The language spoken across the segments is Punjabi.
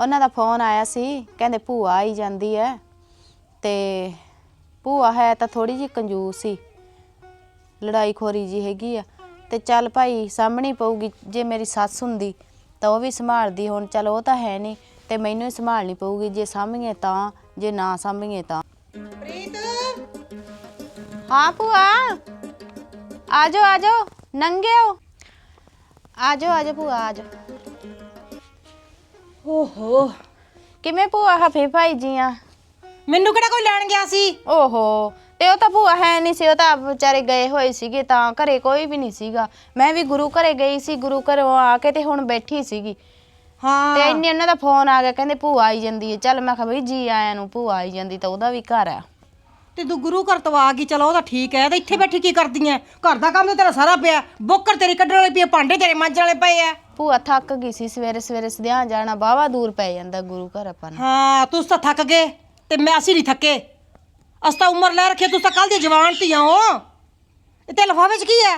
ਉਹਨਾਂ ਦਾ ਫੋਨ ਆਇਆ ਸੀ ਕਹਿੰਦੇ ਭੂਆ ਆਈ ਜਾਂਦੀ ਹੈ ਤੇ ਭੂਆ ਹੈ ਤਾਂ ਥੋੜੀ ਜਿਹੀ ਕੰਜੂਸ ਸੀ ਲੜਾਈ ਖੋਰੀ ਜੀ ਹੈਗੀ ਆ। ਤੇ ਚੱਲ ਭਾਈ ਸਾਹਮਣੀ ਪਊਗੀ ਜੇ ਮੇਰੀ ਸੱਸ ਹੁੰਦੀ ਤਾਂ ਉਹ ਵੀ ਸੰਭਾਲਦੀ ਹੁਣ ਚੱਲ ਉਹ ਤਾਂ ਹੈ ਨਹੀਂ ਤੇ ਮੈਨੂੰ ਹੀ ਸੰਭਾਲਣੀ ਪਊਗੀ ਜੇ ਸਾਂਭੀਏ ਤਾਂ ਜੇ ਨਾ ਸਾਂਭੀਏ ਤਾਂ। ਪ੍ਰੀਤ! ਹਾਂ ਭੂਆ ਆਜੋ ਆਜੋ ਨੰਗੇ ਹੋ ਆਜੋ ਆਜੋ ਭੂਆ ਆਜੋ। ਓਹੋ। ਕਿਵੇਂ ਭੂਆ ਹਫੇ ਭਾਈ ਜੀਆਂ? ਮੈਨੂੰ ਕਿਹੜਾ ਕੋਈ ਲੈਣ ਗਿਆ ਸੀ? ਓਹੋ ਤੇ ਉਹ ਤਾਂ ਭੂਆ ਹੈ ਨਹੀਂ ਸੀ ਉਹ ਤਾਂ ਵਿਚਾਰੇ ਗਏ ਹੋਏ ਸੀਗੇ ਤਾਂ ਘਰੇ ਕੋਈ ਵੀ ਨਹੀਂ ਸੀਗਾ। ਮੈਂ ਵੀ ਗੁਰੂ ਘਰੇ ਗਈ ਸੀ ਗੁਰੂ ਘਰੋਂ ਆ ਕੇ ਤੇ ਹੁਣ ਬੈਠੀ ਸੀਗੀ। ਤੇ ਹਾਂ ਇੰਨੇ ਉਹਨਾਂ ਦਾ ਫੋਨ ਆ ਗਿਆ ਕਹਿੰਦੇ ਭੂਆ ਆਈ ਜਾਂਦੀ ਹੈ। ਚੱਲ ਮੈਂ ਕਿਹਾ ਬਈ ਜੀ ਆਇਆਂ ਨੂੰ ਭੂਆ ਆਈ ਜਾਂਦੀ ਤਾਂ ਉਹਦਾ ਵੀ ਘਰ ਆ। ਤੇ ਤੂੰ ਗੁਰੂ ਘਰ ਤੋਂ ਆ ਗਈ ਚਲੋ ਉਹ ਤਾਂ ਠੀਕ ਹੈ ਤੇ ਇੱਥੇ ਬੈਠੀ ਕੀ ਕਰਦੀ ਐ ਘਰ ਦਾ ਕੰਮ ਤਾਂ ਤੇਰਾ ਸਾਰਾ ਪਿਆ ਬੋਕਰ ਤੇਰੀ ਕੱਢਣ ਵਾਲੀ ਪਈ ਭਾਂਡੇ ਤੇਰੇ ਮਾਂਜਣ ਵਾਲੇ ਪਏ ਆ ਭੂਆ ਥੱਕ ਗਈ ਸੀ ਸਵੇਰੇ ਸਵੇਰੇ ਸਦਿਆਂ ਜਾਣਾ ਬਾਵਾ ਦੂਰ ਪੈ ਜਾਂਦਾ ਗੁਰੂ ਘਰ ਆਪਾਂ ਨੂੰ। ਹਾਂ ਤੁਸੀਂ ਤਾਂ ਥੱਕ ਗਏ ਤੇ ਮੈਂ ਅਸੀਂ ਨਹੀਂ ਥੱਕੇ। ਅਸ ਤਾਂ ਉਮਰ ਲੈ ਰੱਖੀ ਤੁਸੀਂ ਤਾਂ ਕੱਲ ਦੀ ਜਵਾਨ ਧੀਆਂ ਹੋ ਇਹ ਤੇ ਲਫਾਫੇ 'ਚ ਕੀ ਹੈ?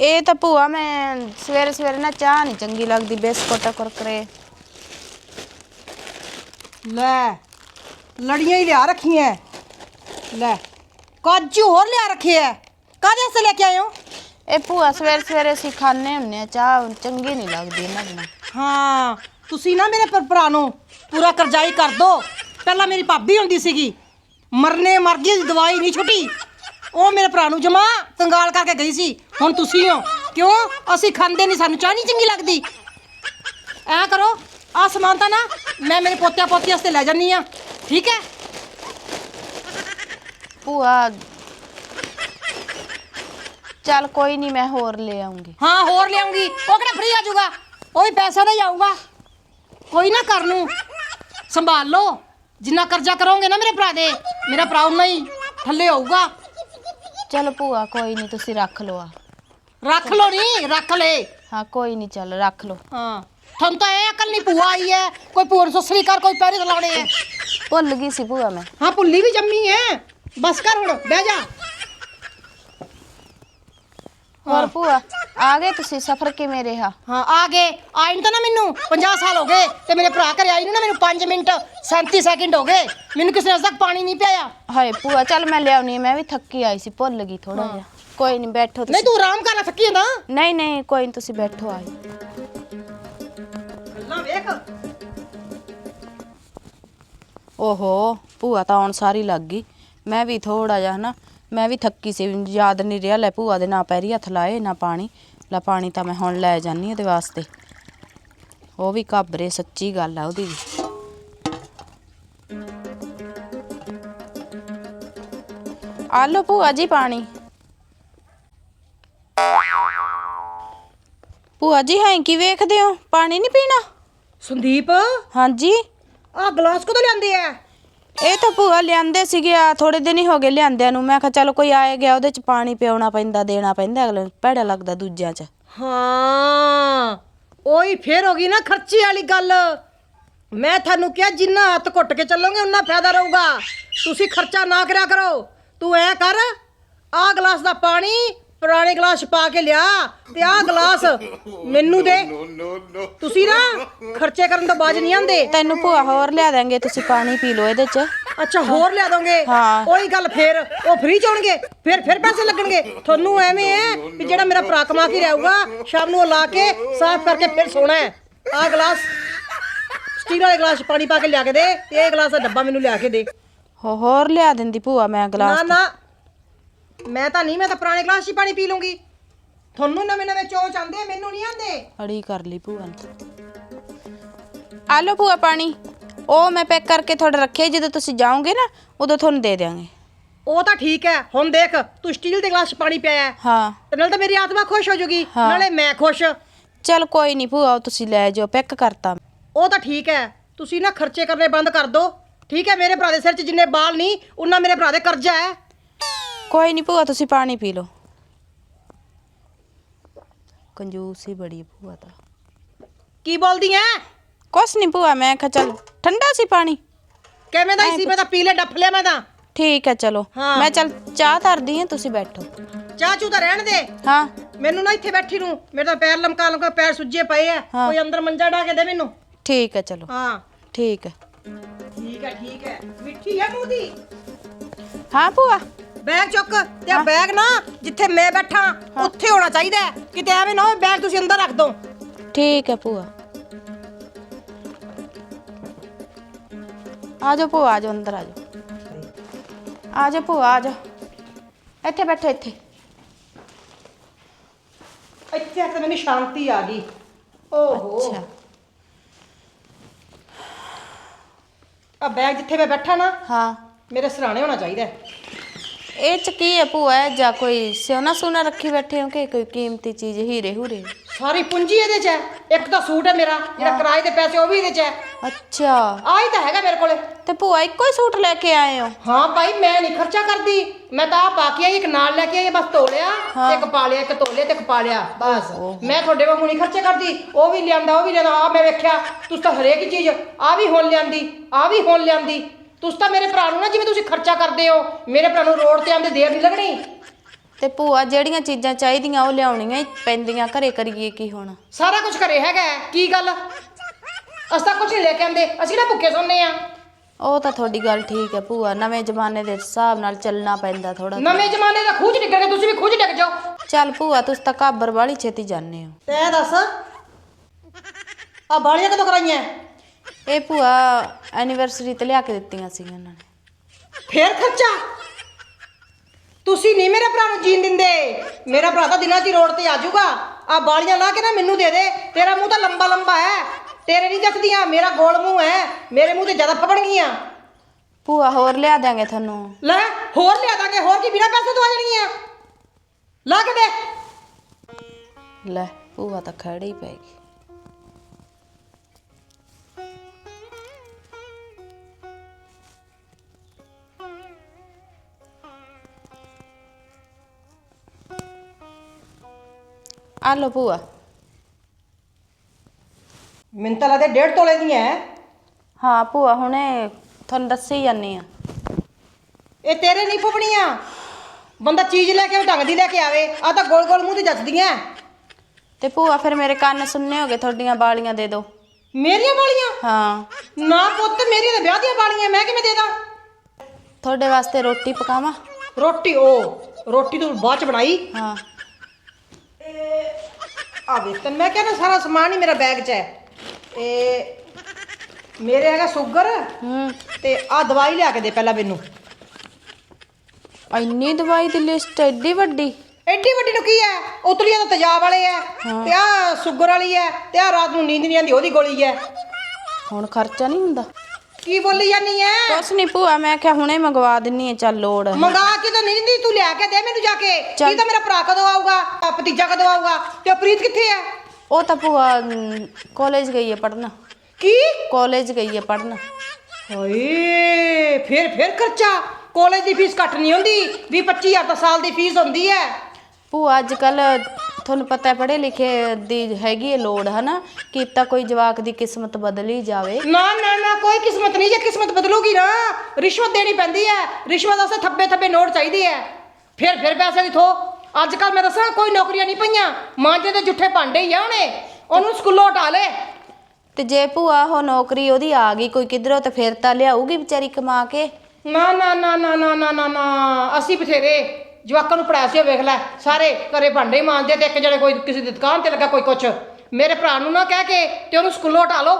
ਇਹ ਤਾਂ ਭੂਆ ਮੈਂ ਸਵੇਰੇ ਸਵੇਰੇ ਨਾ ਚਾਹ ਨਹੀਂ ਚੰਗੀ ਲੱਗਦੀ ਬਿਸਕੁਟ ਕੁਰਕਰੇ। ਲੈ ਲੜੀਆਂ ਹੀ ਲਿਆ ਰੱਖੀਆਂ। ਲੈ ਕਾਜੂ ਹੋਰ ਲਿਆ ਰੱਖੇ ਐ। ਕਾਹਦੇ ਵਾਸਤੇ ਲੈ ਕੇ ਆਏ ਹੋ? ਇਹ ਭੂਆ ਸਵੇਰੇ ਸਵੇਰੇ ਅਸੀਂ ਖਾਣੇ ਹੁੰਨੇ ਆ ਚਾਹ ਚੰਗੀ ਨਹੀਂ ਲੱਗਦੀ ਇਹਨਾਂ ਬਿਨਾਂ ਹਾਂ ਤੁਸੀਂ ਨਾ ਮੇਰੇ ਪਰ ਭਰਾ ਨੂੰ ਪੂਰਾ ਕਰਜ਼ਾਈ ਕਰ ਦੋ। ਪਹਿਲਾਂ ਮੇਰੀ ਭਾਬੀ ਹੁੰਦੀ ਸੀਗੀ। ਮਰਨੇ ਮਰ ਗਈ ਦੀ ਦਵਾਈ ਨਹੀਂ ਛੁੱਟੀ। ਉਹ ਮੇਰੇ ਭਰਾ ਨੂੰ ਜਮਾ ਕੰਗਾਲ ਕਰਕੇ ਗਈ ਸੀ। ਹੁਣ ਤੁਸੀਂ ਹੋ। ਕਿਉਂ? ਅਸੀਂ ਖਾਂਦੇ ਨਹੀਂ ਸਾਨੂੰ ਚਾਹ ਨਹੀਂ ਚੰਗੀ ਲੱਗਦੀ। ਐ ਕਰੋ ਆ ਸਮਾਨ ਤਾਂ ਨਾ ਮੈਂ ਮੇਰੇ ਪੋਤਿਆਂ ਪੋਤੀ ਵਾਸਤੇ ਲੈ ਜਾਨੀ ਆ ਠੀਕ ਹੈ? ਭੂਆ। ਚੱਲ ਕੋਈ ਨਹੀਂ ਮੈਂ ਹੋਰ ਲੈ ਆਉਂਗੀ। ਹਾਂ ਹੋਰ ਲਿਆਉਂਗੀ। ਉਹ ਕਿਹੜਾ ਫ੍ਰੀ ਆ ਜਾਊਗਾ? ਉਹ ਵੀ ਪੈਸਾ ਦਾ ਹੀ ਆਊਗਾ। ਕੋਈ ਨਾ ਕਰ ਨੂੰ ਸੰਭਾਲ ਲਓ। ਜਿੰਨਾ ਕਰਜ਼ਾ ਕਰੋਗੇ ਨਾ ਮੇਰੇ ਭਰਾ ਦੇ ਮੇਰਾ ਭਰਾ ਉਨਾ ਹੀ ਥੱਲੇ ਹੋਊਗਾ ਚਲੋ ਭੂਆ ਕੋਈ ਨਹੀਂ ਤੁਸੀਂ ਰੱਖ ਲਓ ਆ। ਰੱਖ ਲੋ ਨਹੀਂ ਰੱਖ ਲੈ। ਹਾਂ ਕੋਈ ਨਹੀਂ ਚੱਲ ਰੱਖ ਲਓ। ਹਾਂ। ਤੁਹਾਨੂੰ ਤਾਂ ਇਹ ਅਕਲ ਨਹੀਂ ਭੂਆ ਆਈ ਹੈ ਕੋਈ ਨੂੰ ਸਸਰੀ ਕਰ ਕੋਈ ਪੈਰੇ ਲਾਉਣੇ ਹੈ ਭੁੱਲ ਗਈ ਸੀ ਭੂਆ ਮੈਂ। ਹਾਂ ਭੁੱਲੀ ਵੀ ਜੰਮੀ ਹੈ ਬਸ ਕਰ ਹੁਣ ਬਹਿ ਜਾ। ਹੋਰ ਭੂਆ ਆ ਗਏ ਤੁਸੀਂ ਸਫ਼ਰ ਕਿਵੇਂ ਰਿਹਾ? ਹਾਂ ਆ ਗਏ। ਆਈ ਨੂੰ ਤਾਂ ਨਾ ਮੈਨੂੰ 50 ਸਾਲ ਹੋ ਗਏ ਤੇ ਮੇਰੇ ਭਰਾ ਘਰੇ ਆਈ ਨੂੰ ਨਾ ਮੈਨੂੰ 5 ਮਿੰਟ 37 ਸੈਕਿੰਡ ਹੋ ਗਏ। ਮੈਨੂੰ ਕਿਸੇ ਨੇ ਅਜੇ ਤੱਕ ਪਾਣੀ ਨਹੀਂ ਪਿਆਇਆ। ਹਾਏ ਭੂਆ ਚੱਲ ਮੈਂ ਲਿਆਉਣੀ ਆ, ਮੈਂ ਵੀ ਥੱਕੀ ਆਈ ਸੀ ਭੁੱਲ ਗਈ ਥੋੜਾ ਜਿਹਾ। ਕੋਈ ਨਹੀਂ ਬੈਠੋ ਨਹੀਂ ਤੁਸੀਂ। ਤੂੰ ਆਰਾਮ ਕਰ ਲੈ ਥੱਕੀ ਜਾਂਦਾ। ਨਹੀਂ ਨਹੀਂ ਕੋਈ ਨਹੀਂ ਤੁਸੀਂ ਬੈਠੋ ਆਈ ਗੱਲਾਂ ਵੇਖ। ਓਹੋ ਭੂਆ ਤਾਂ ਆਉਣ ਸਾਰੀ ਲੱਗ ਗਈ। ਮੈਂ ਵੀ ਥੋੜਾ ਜਿਹਾ ਹਨਾ ਮੈਂ ਵੀ ਥੱਕੀ ਸੀ ਯਾਦ ਨਹੀਂ ਰਿਹਾ ਲੈ ਭੂਆ ਦੇ ਨਾ ਪੈਰੀ ਹੱਥ ਲਾਏ ਨਾ ਪਾਣੀ ਲੈ ਪਾਣੀ ਤਾਂ ਮੈਂ ਹੁਣ ਲੈ ਜਾਨੀ ਉਹਦੇ ਵਾਸਤੇ। ਉਹ ਵੀ ਘਾਬਰੇ ਸੱਚੀ ਗੱਲ ਆ ਉਹਦੀ ਵੀ। ਆ ਭੂਆ ਜੀ ਪਾਣੀ। ਭੂਆ ਜੀ ਹੈ ਕੀ ਵੇਖਦੇ ਹੋ? ਪਾਣੀ ਨਹੀਂ ਪੀਣਾ? ਸੰਦੀਪ? ਹਾਂਜੀ। ਆ ਗਲਾਸ ਕਦੋਂ ਲਿਆਂਦੇ ਆ ਇਹ ਤਾਂ ਭੂਆ ਲਿਆਂਦੇ ਸੀਗੇ ਆ ਥੋੜੇ ਦਿਨ ਹੀ ਹੋ ਗਏ ਲਿਆਂਦਿਆਂ ਨੂੰ। ਮੈਂ ਕਿਹਾ ਚਲ ਕੋਈ ਆਏ ਗਿਆ, ਉਹਦੇ ਚ ਪਾਣੀ ਪਿਆਉਣਾ ਪੈਂਦਾ, ਦੇਣਾ ਪੈਂਦਾ, ਅਗਲੇ ਨੂੰ ਭੈੜਾ ਲੱਗਦਾ ਦੂਜਿਆਂ ਚ। ਹਾਂ, ਉਹੀ ਫੇਰ ਹੋ ਗਈ ਨਾ ਖਰਚੇ ਵਾਲੀ ਗੱਲ। ਮੈਂ ਤੁਹਾਨੂੰ ਕਿਹਾ, ਜਿੰਨਾ ਹੱਥ ਘੁੱਟ ਕੇ ਚੱਲੋਗੇ, ਉਨਾ ਫਾਇਦਾ ਰਹੂਗਾ। ਤੁਸੀਂ ਖਰਚਾ ਨਾ ਕਰਿਆ ਕਰੋ। ਤੂੰ ਐ ਕਰ, ਆਹ ਗਲਾਸ ਦਾ ਪਾਣੀ ਪੁਰਾਣੇ ਗਲਾਸ 'ਚ ਪਾ ਕੇ ਲਿਆ ਤੇ ਆਹ ਗਲਾਸ ਮੈਨੂੰ ਦੇ। ਤੁਸੀਂ ਨਾ ਖਰਚੇ ਕਰਨ ਤੋਂ ਬਾਜ ਨਹੀਂ ਆਂਦੇ ਤੈਨੂੰ ਭੂਆ ਹੋਰ ਲਿਆ ਦਾਂਗੇ ਤੁਸੀਂ ਪਾਣੀ ਪੀ ਲਓ ਇਹਦੇ ਚ। ਅੱਛਾ ਹੋਰ ਲਿਆ ਦੋਗੇ? ਹਾਂ। ਉਹੀ ਗੱਲ ਫੇਰ ਉਹ ਫ੍ਰੀ ਚ ਹੋਣਗੇ ਫਿਰ ਫਿਰ ਪੈਸੇ ਲੱਗਣਗੇ। ਤੁਹਾਨੂੰ ਐਵੇਂ ਹੈ ਵੀ ਜਿਹੜਾ ਮੇਰਾ ਭਰਾ ਕਮਾ ਕੇ ਲਿਆਊਗਾ ਸ਼ਾਮ ਨੂੰ ਉਹ ਲਾ ਕੇ ਸਾਫ਼ ਕਰਕੇ ਫਿਰ ਸੋਣਾ ਹੈ ਆਹ ਗਲਾਸ ਸਟੀਲ ਵਾਲੇ ਗਲਾਸ 'ਚ ਪਾਣੀ ਪਾ ਕੇ ਲਿਆ ਕੇ ਦੇ ਤੇ ਇਹ ਗਲਾਸ ਦਾ ਡੱਬਾ ਮੈਨੂੰ ਲਿਆ ਕੇ ਦੇ। ਹੋ- ਹੋਰ ਲਿਆ ਦਿੰਦੀ ਭੂਆ ਮੈਂ ਨਾ ਗਲਾਸ ਨਾ ਮੈਂ ਤਾਂ ਨਹੀਂ ਮੈਂ ਤਾਂ ਪੁਰਾਣੇ ਗਲਾਸ 'ਚ ਹੀ ਪਾਣੀ ਪੀ ਲੂੰਗੀ। ਤੁਹਾਨੂੰ ਨਵੇਂ ਨਵੇਂ ਚੋਚ ਆਂਦੇ ਮੈਨੂੰ ਨਹੀਂ ਆਂਦੇ ਅੜੀ ਕਰ ਲਈ ਭੂਆ ਨੇ। ਆ ਲਓ ਭੂਆ ਪਾਣੀ। ਉਹ ਮੈਂ ਪੈਕ ਕਰਕੇ ਤੁਹਾਡੇ ਰੱਖਿਆ ਜਦੋਂ ਤੁਸੀਂ ਜਾਓਗੇ ਨਾ ਉਦੋਂ ਤੁਹਾਨੂੰ ਦੇ ਦਿਆਂਗੇ। ਉਹ ਤਾਂ ਠੀਕ ਹੈ ਹੁਣ ਦੇਖ ਤੂੰ ਸਟੀਲ ਦੇ ਗਲਾਸ 'ਚ ਪਾਣੀ ਪਿਆ ਹੈ। ਹਾਂ। ਤੇ ਨਾਲ ਤਾਂ ਮੇਰੀ ਆਤਮਾ ਖੁਸ਼ ਹੋ ਜੂਗੀ ਹਾਂ। ਨਾਲੇ ਮੈਂ ਖੁਸ਼। ਚਲ ਕੋਈ ਨਹੀਂ ਭੂਆ ਉਹ ਤੁਸੀਂ ਲੈ ਜਾਓ ਪੈਕ ਕਰਤਾ ਉਹ ਤਾਂ ਠੀਕ ਹੈ ਤੁਸੀਂ ਨਾ ਖਰਚੇ ਕਰਨੇ ਬੰਦ ਕਰ ਦਿਓ ਠੀਕ ਹੈ ਮੇਰੇ ਭਰਾ ਦੇ ਸਿਰ 'ਚ ਜਿੰਨੇ ਬਾਲ ਨਹੀਂ ਉਹਨਾਂ ਮੇਰੇ ਭਰਾ ਦੇ ਕਰਜ਼ਾ ਹੈ। ਕੋਈ ਨਹੀਂ ਭੂਆ ਤੁਸੀਂ ਪਾਣੀ ਪੀ ਲਓ। ਕੰਜੂਸ ਹੀ ਬੜੀ ਭੂਆ ਤਾਂ। ਕੀ ਬੋਲਦੀ ਐ? ਕੁਛ ਨਹੀਂ ਭੂਆ ਮੈਂ ਕਿਹਾ ਚੱਲ ਠੰਡਾ ਸੀ ਪਾਣੀ। ਕਿਵੇਂ ਦਾ ਸੀ? ਮੈਂ ਤਾਂ ਪੀ ਲਿਆ ਡੱਫ ਲਿਆ ਮੈਂ ਤਾਂ। ਠੀਕ ਹੈ ਚਲੋ। ਹਾਂ। ਮੈਂ ਚੱਲ ਚਾਹ ਧਰਦੀ ਹਾਂ ਤੁਸੀਂ ਬੈਠੋ। ਚਾਹ ਚੂ ਤਾਂ ਰਹਿਣ ਦੇ। ਹਾਂ। ਮੈਨੂੰ ਨਾ ਇੱਥੇ ਬੈਠੀ ਨੂੰ ਮੇਰੇ ਤਾਂ ਪੈਰ ਲਮਕਾ ਲਮਕਾ ਪੈਰ ਸੁੱਜੇ ਪਏ ਆ ਹਾਂ। ਕੋਈ ਅੰਦਰ ਮੰਜਾ ਢਾ ਕੇ ਦੇ ਮੈਨੂੰ। ਠੀਕ ਹੈ ਚਲੋ। ਹਾਂ। ਠੀਕ ਹੈ ਠੀਕ ਹੈ ਠੀਕ ਹੈ ਮਿੱਠੀ ਹੈ ਮੂੰਹ ਦੀ। ਹਾਂ ਭੂਆ। ਬੈਗ ਚੁੱਕ ਤੇ ਆ ਬੈਗ ਨਾ ਜਿੱਥੇ ਮੈਂ ਬੈਠਾ ਉੱਥੇ ਹੋਣਾ ਚਾਹੀਦਾ ਹੈ। ਕਿਤੇ ਐਵੇਂ ਨਾ ਹੋਵੇ ਬੈਗ ਤੁਸੀਂ ਅੰਦਰ ਰੱਖ ਦੋ ਠੀਕ ਹੈ ਭੂਆ। ਆ ਜਾਓ ਭੂਆ ਆ ਜਾਓ ਅੰਦਰ ਆ ਜਾਓ। ਆ ਜਾਓ ਭੂਆ ਆ ਜਾਓ। ਇੱਥੇ ਬੈਠੋ ਇੱਥੇ। ਇੱਥੇ ਆ ਕੇ ਮੈਨੂੰ ਸ਼ਾਂਤੀ ਆ ਗਈ। ਓਹੋ। ਅੱਛਾ। ਆ ਬੈਗ ਜਿੱਥੇ ਮੈਂ ਬੈਠਾ ਨਾ ਹਾਂ। ਮੇਰੇ ਸਰਾਣੇ ਹੋਣਾ ਚਾਹੀਦਾ ਹੈ। ਇਹ ਚ ਕੀ ਹੈ ਭੂਆ? ਜਾਂ ਕੋਈ ਸੋਨਾ ਸੋਨਾ ਰੱਖੀ ਬੈਠੇ ਹੋ ਕਿ ਕੋਈ ਕੀਮਤੀ ਚੀਜ਼ ਹੀਰੇ ਹੂਰੇ? ਸਾਰੀ ਪੂੰਜੀ ਇਹਦੇ 'ਚ ਹੈ। ਇੱਕ ਤਾਂ ਸੂਟ ਹੈ ਮੇਰਾ ਜਿਹੜਾ ਕਿਰਾਏ ਦੇ ਪੈਸੇ ਉਹ ਵੀ ਇਹਦੇ 'ਚ ਹੈ। ਅੱਛਾ। ਆਹ ਹੀ ਤਾਂ ਹੈਗਾ ਮੇਰੇ ਕੋਲੇ। ਤੇ ਭੂਆ ਇੱਕੋ ਹੀ ਸੂਟ ਲੈ ਕੇ ਆਏ ਹੋ? ਹਾਂ ਭਾਈ ਮੈਂ ਨਹੀਂ ਖਰਚਾ ਕਰਦੀ। ਮੈਂ ਤਾਂ ਆ ਪਾ ਕੇ ਆਈ ਇੱਕ ਨਾਲ ਲੈ ਕੇ ਆਈ ਬਸ ਤੋਲਿਆ ਤੇ ਇੱਕ ਪਾ ਲਿਆ ਇੱਕ ਤੋਲੇ ਤੇ ਇੱਕ ਪਾ ਲਿਆ ਬਸ। ਮੈਂ ਤੁਹਾਡੇ ਵਾਂਗੂ ਨਹੀਂ ਖਰਚਾ ਕਰਦੀ। ਉਹ ਵੀ ਲਿਆਂਦਾ ਉਹ ਵੀ ਲਿਆਂਦਾ ਆ ਮੈਂ ਵੇਖਿਆ ਤੁਸੀਂ ਤਾਂ ਹਰੇਕ ਚੀਜ਼ ਆ ਵੀ ਹੁਣ ਲਿਆਂਦੀ ਆ ਵੀ ਹੁਣ ਲਿਆਂਦੀ। ਤੁਸੀਂ ਤਾਂ ਮੇਰੇ ਭਰਾ ਨੂੰ ਨਾ ਜਿਵੇਂ ਤੁਸੀਂ ਖਰਚਾ ਕਰਦੇ ਹੋ ਮੇਰੇ ਭਰਾ ਨੂੰ ਰੋਡ ਤੇ ਆਂਦੇ ਦੇਰ ਨਹੀਂ ਲੱਗਣੀ। ਤੇ ਭੂਆ ਜਿਹੜੀਆਂ ਚੀਜ਼ਾਂ ਚਾਹੀਦੀਆਂ ਉਹ ਲਿਆਉਣੀਆਂ ਹੀ ਪੈਂਦੀਆਂ ਘਰੇ ਕਰੀਏ ਕੀ ਹੁਣ? ਸਾਰਾ ਕੁਝ ਘਰੇ ਹੈਗਾ ਹੈ। ਕੀ ਗੱਲ? ਅਸੀਂ ਤਾਂ ਕੁਝ ਨਹੀਂ ਲੈ ਕੇ ਆਂਦੇ ਅਸੀਂ ਨਾ ਭੁੱਖੇ ਸੌਂਦੇ ਆ ਉਹ ਤਾਂ ਤੁਹਾਡੀ ਗੱਲ ਠੀਕ ਹੈ ਭੂਆ ਨਵੇਂ ਜ਼ਮਾਨੇ ਦੇ ਹਿਸਾਬ ਨਾਲ ਚੱਲਣਾ ਪੈਂਦਾ ਥੋੜਾ ਨਵੇਂ ਜ਼ਮਾਨੇ ਦਾ ਖੂਜ ਡਿੱਗਣਗੇ ਤੁਸੀਂ ਵੀ ਖੂਜ ਡਿੱਗ ਜਾਓ। ਚੱਲ ਭੂਆ ਤੁਸੀਂ ਤਾਂ ਕਾਬਰ ਵਾਲੀ ਛੇਤੀ ਜਾਂਦੇ ਹੋ। ਤੇ ਦੱਸ ਆ ਬਾਲੀਆਂ ਕਦੋਂ ਕਰਾਈਆਂ? ਇਹ ਭੂਆ ਐਨੀਵਰਸਰੀ ਤੇ ਲਿਆ ਕੇ ਦਿੱਤੀਆਂ ਸੀ ਇਹਨਾਂ ਨੇ। ਫੇਰ ਖਰਚਾ? ਤੁਸੀਂ ਨਹੀਂ ਮੇਰੇ ਭਰਾ ਨੂੰ ਜੀਣ ਦਿੰਦੇ। ਮੇਰਾ ਭਰਾ ਤਾਂ ਦਿਨਾਂ ਹੀ ਰੋਡ ਤੇ ਆ ਜਾਊਗਾ ਆ ਬਾਲੀਆਂ ਲਾ ਕੇ ਨਾ ਮੈਨੂੰ ਦੇ ਦੇ। ਤੇਰਾ ਮੂੰਹ ਤਾਂ ਲੰਬਾ ਲੰਬਾ ਹੈ। ਤੇਰੇ ਨਹੀਂ ਜੱਚਦੀਆਂ ਮੇਰਾ ਗੋਲ ਮੂੰਹ ਹੈ। ਮੇਰੇ ਮੂੰਹ ਤੇ ਜ਼ਿਆਦਾ ਫਬਣਗੀਆਂ ਭੂਆ ਹੋਰ ਲਿਆ ਦਾਂਗੇ ਤੁਹਾਨੂੰ। ਲੈ ਹੋਰ ਲਿਆ ਦਾਂਗੇ ਹੋਰ ਕੀ ਬਿਨਾ ਪੈਸੇ ਤੋਂ ਆ ਜਾਣਗੀਆਂ? ਲਾ ਕੇ ਦੇ। ਲੈ ਭੂਆ ਤਾਂ ਖੜੇ ਪੈ ਗਈ। ਆ ਲੋ ਭੂਆ। ਮੈਨੂੰ ਤਾਂ ਲੱਗਦਾ ਡੇਢ ਤੋਲੇ ਦੀਆਂ ਹੈ ਹਾਂ ਭੂਆ ਹੁਣੇ ਤੁਹਾਨੂੰ ਦੱਸੀ ਜਾਨੀ ਆ। ਇਹ ਤੇਰੇ ਨਹੀਂ ਫਬਣੀਆਂ ਬੰਦਾ ਚੀਜ਼ ਲੈ ਕੇ ਢੰਗ ਦੀ ਲੈ ਕੇ ਆਵੇ ਆ ਤਾਂ ਗੋਲ ਗੋਲ ਮੂੰਹ ਤੇ ਜੱਚਦੀਆਂ ਤੇ ਭੂਆ ਫਿਰ ਮੇਰੇ ਕੰਨ ਸੁਣਨੇ ਹੋਗੇ ਤੁਹਾਡੀਆਂ ਬਾਲੀਆਂ ਦੇ ਦਿਓ। ਮੇਰੀਆਂ ਵਾਲੀਆਂ? ਹਾਂ। ਨਾ ਪੁੱਤ ਮੇਰੀ ਤਾਂ ਵਿਆਹ ਦੀਆਂ ਬਾਲੀਆਂ ਮੈਂ ਕਿਵੇਂ ਦੇ ਦਾਂ? ਤੁਹਾਡੇ ਵਾਸਤੇ ਰੋਟੀ ਪਕਾਵਾਂ? ਰੋਟੀ ਉਹ ਰੋਟੀ ਤੂੰ ਬਾਅਦ ਚ ਬਣਾਈ। ਹਾਂ। ਆ ਵੇ ਤੇ ਮੈਂ ਕਹਿੰਦਾ ਸਾਰਾ ਸਮਾਨ ਹੀ ਮੇਰਾ ਬੈਗ 'ਚ ਹੈ। ਇਹ ਮੇਰੇ ਹੈਗਾ ਸ਼ੂਗਰ ਹੂੰ। ਤੇ ਆ ਦਵਾਈ ਲਿਆ ਕੇ ਦੇ ਪਹਿਲਾਂ ਮੈਨੂੰ। ਇੰਨੀ ਦਵਾਈ ਦੀ ਲਿਸਟ ਐਡੀ ਵੱਡੀ। ਐਡੀ ਵੱਡੀ ਨੂੰ ਕੀ ਹੈ? ਉਤਲੀਆਂ ਤਾਂ ਤੇਜ਼ਾਬ ਵਾਲੇ ਹੈ ਤੇ ਆ ਸ਼ੂਗਰ ਵਾਲੀ ਹੈ ਤੇ ਆ ਰਾਤ ਨੂੰ ਨੀਂਦ ਨਹੀਂ ਆਉਂਦੀ ਉਹਦੀ ਗੋਲੀ ਹੈ। ਹੁਣ ਖਰਚਾ ਨਹੀਂ ਹੁੰਦਾ। ਕੀ ਬੋਲੀ ਜਾਨੀ ਹੈ ਕੁਛ ਨਹੀਂ ਭੂਆ ਮੈਂ ਕਿਹਾ ਹੁਣੇ ਮੰਗਵਾ ਦਿੰਨੀ ਆ ਚੱਲ ਲੋੜ। ਮੰਗਾ ਕੇ ਤਾਂ ਨਹੀਂ ਦਿੰਦੀ ਤੂੰ ਲਿਆ ਕੇ ਦੇ ਮੈਨੂੰ ਜਾ ਕੇ। ਚੱਲ। ਕੀ ਤਾਂ ਮੇਰਾ ਭਰਾ ਕਦੋਂ ਆਊਗਾ? ਆ ਭਤੀਜਾ ਕਦੋਂ ਆਊਗਾ? ਤੇ ਪ੍ਰੀਤ ਕਿੱਥੇ ਹੈ ਉਹ ਤਾਂ ਭੂਆ ਕਾਲਜ ਗਈ ਹੈ ਪੜਨ ਕੀ? ਕਾਲਜ ਗਈ ਹੈ ਪੜਨ ਹਾਏ ਫਿਰ ਫਿਰ ਖਰਚਾ। ਕਾਲਜ ਦੀ ਫੀਸ ਘੱਟ ਨਹੀਂ ਹੁੰਦੀ। 20 25000 ਤਾਂ ਸਾਲ ਦੀ ਫੀਸ ਹੁੰਦੀ ਹੈ ਭੂਆ ਅੱਜ ਕੱਲ ਤੁਹਾਨੂੰ ਪਤਾ ਹੈ ਪੜ੍ਹੇ ਲਿਖੇ ਦੀ ਹੈਗੀ ਹੈ ਲੋੜ ਹਨਾ ਕਿ ਤਾਂ ਕੋਈ ਜਵਾਕ ਦੀ ਕਿਸਮਤ ਬਦਲੀ ਜਾਵੇ ਨਾ ਨਾ ਨਾ ਕੋਈ ਕਿਸਮਤ ਨਹੀਂ ਜੇ ਕਿਸਮਤ ਬਦਲੂਗੀ ਨਾ ਰਿਸ਼ਵਤ ਦੇਣੀ ਪੈਂਦੀ ਹੈ ਰਿਸ਼ਵਤ ਵਾਸਤੇ ਥੱਬੇ ਥੱਬੇ ਨੋਟ ਚਾਹੀਦੀ ਹੈ ਫਿਰ ਫਿਰ ਪੈਸੇ ਦੀ ਥੋ ਅੱਜ ਕੱਲ ਮੈਂ ਦੱਸਾਂ ਕੋਈ ਨੌਕਰੀਆਂ ਨਹੀਂ ਪਈਆਂ ਮਾਂਜੇ ਦੇ ਜੁੱਠੇ ਭਾਂਡੇ ਹੀ ਆ ਉਹਨੂੰ ਸਕੂਲੋਂ ਹਟਾ ਲੈ ਤੇ ਜੇ ਭੂਆ ਉਹ ਨੌਕਰੀ ਉਹਦੀ ਆ ਗਈ ਕੋਈ ਕਿਧਰੋਂ ਤੇ ਫਿਰ ਤਾਂ ਲਿਆਊਗੀ ਵਿਚਾਰੀ ਕਮਾ ਕੇ ਨਾ ਨਾ ਨਾ ਨਾ ਨਾ ਨਾ ਅਸੀਂ ਬਥੇਰੇ ਜਵਾਕਾਂ ਨੂੰ ਪੜਾਇਆ ਸੀ ਵੇਖ ਲੈ ਸਾਰੇ ਘਰੇ ਭਾਂਡੇ ਮਾਂਜਦੇ ਤੇ ਇੱਕ ਜਣੇ ਕੋਈ ਕਿਸੇ ਦੀ ਦੁਕਾਨ ਤੇ ਲੱਗਾ ਕੋਈ ਕੁਛ। ਮੇਰੇ ਭਰਾ ਨੂੰ ਨਾ ਕਹਿ ਕੇ ਤੇ ਉਹਨੂੰ ਸਕੂਲੋਂ ਹਟਾ ਲਓ।